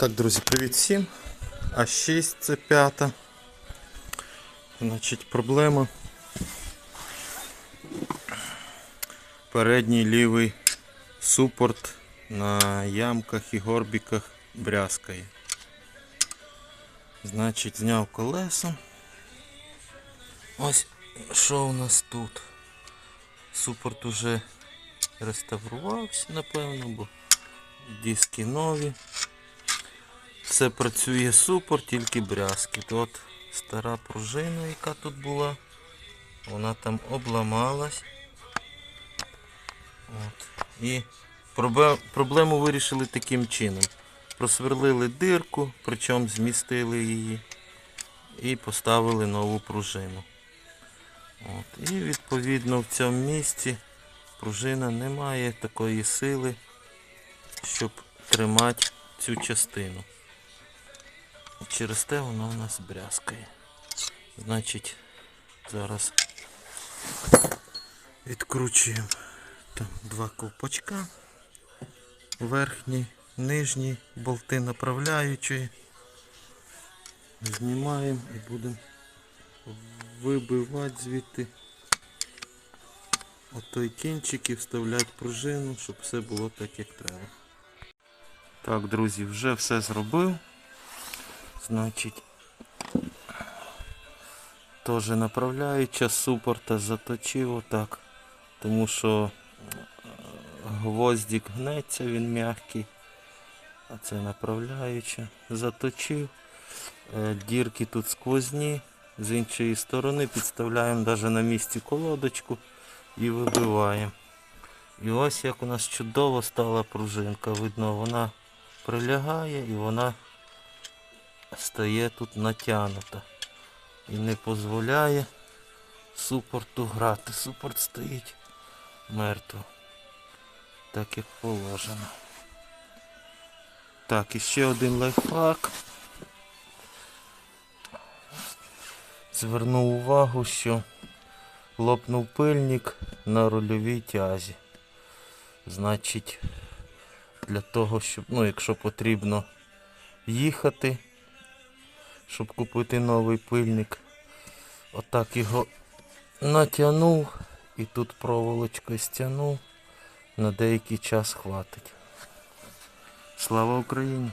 Так, друзі, привіт всім. А6 це п'ята. Значить, проблема. Передній лівий супорт на ямках і горбіках брязкає. Значить, зняв колесо. Ось що у нас тут. Супорт уже реставрувався, напевно, бо диски нові. Все працює супер, тільки брязки. От стара пружина, яка тут була, вона там обламалась. От. І проблему вирішили таким чином. Просверлили дирку, причому змістили її і поставили нову пружину. От. І відповідно в цьому місці пружина не має такої сили, щоб тримати цю частину. І Через те вона у нас брязкає. Значить, зараз відкручуємо там два ковпачка. Верхні, нижні болти направляючі. Знімаємо і будемо вибивати звідти отой кінчик і вставляти пружину, щоб все було так, як треба. Так, друзі, вже все зробив. Значить, теж направляюча супорта заточив отак, тому що е, гвоздик гнеться, він м'який, а це направляюча. Заточив. Е, Дірки тут сквозні, з іншої сторони підставляємо навіть на місці колодочку і вибиваємо. І ось як у нас чудово стала пружинка. Видно, вона прилягає і вона стає тут натягнута. І не дозволяє супорту грати. Супорт стоїть мертво. Так як положено. Так, і ще один лайфхак. Звернув увагу, що лопнув пильник на рульовій тязі. Значить, для того, щоб, ну, якщо потрібно їхати, щоб купити новий пильник, отак його натягнув і тут проволочкою стягнув, на деякий час хватить. Слава Україні!